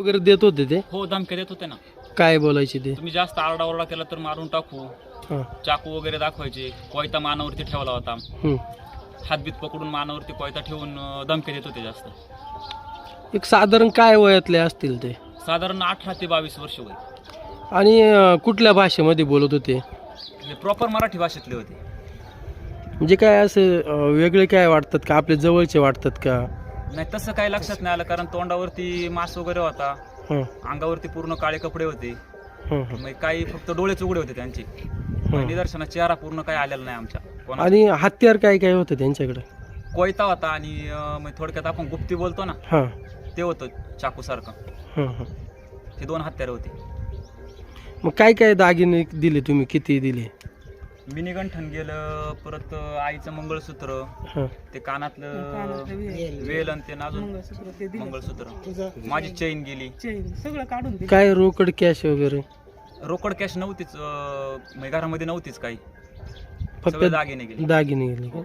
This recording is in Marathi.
वगैरे देत होते ते? हो धमक्या देत होते ना. काय बोलायचे ते? तुम्ही जास्त आरडाओरडा केला तर मारून टाकू. हां. चाकू वगैरे दाखवायचे. कोयता मानावरती ठेवला होता. हं. हातबीत पकडून मानावरती कोयता ठेवून अं, धमक्या देत होते जास्त. एक साधारण काय वयातले असतील ते? साधारण अठरा ते बावीस वर्ष वय. आणि अं, कुठल्या भाषेमध्ये बोलत होते? प्रॉपर मराठी भाषेतले होते. म्हणजे काय असं अं, वेगळे काय वाटतात का? आपले जवळचे वाटतात का? नाही तसं काही लक्षात नाही आलं कारण तोंडावरती मास वगैरे होता. हं, अंगावरती पूर्ण काळे कपडे होते. हं, हं, मग काही फक्त डोळेच उघडे होते त्यांचे. हं. निदर्शनात चेहरा पूर्ण काही आलेला नाही आमच्या. कोणा आणि हत्यार काय काय होतं त्यांच्याकडे? कोयता होता आणि अं, मग थोडक्यात आपण गुप्ती बोलतो ना हां. ते होतं चाकू सारखं. हं, हं. हे दोन हत्यारे होते. मग काय काय दागिने दिले तुम्ही? किती दिले? मिनीगंठन गेलं परत आईचं मंगळसूत्र हां. ते कानातलं वेल. आणि ते अजून मंगळसूत्र माझी चैन गेली. सगळं काढून दिलं. काय रोकड कॅश वगैरे? रोकड कॅश नव्हतीच अं, म्हणजे घरामध्ये नव्हतीच काही. फक्त दागिने गेले. दागिने गेले का?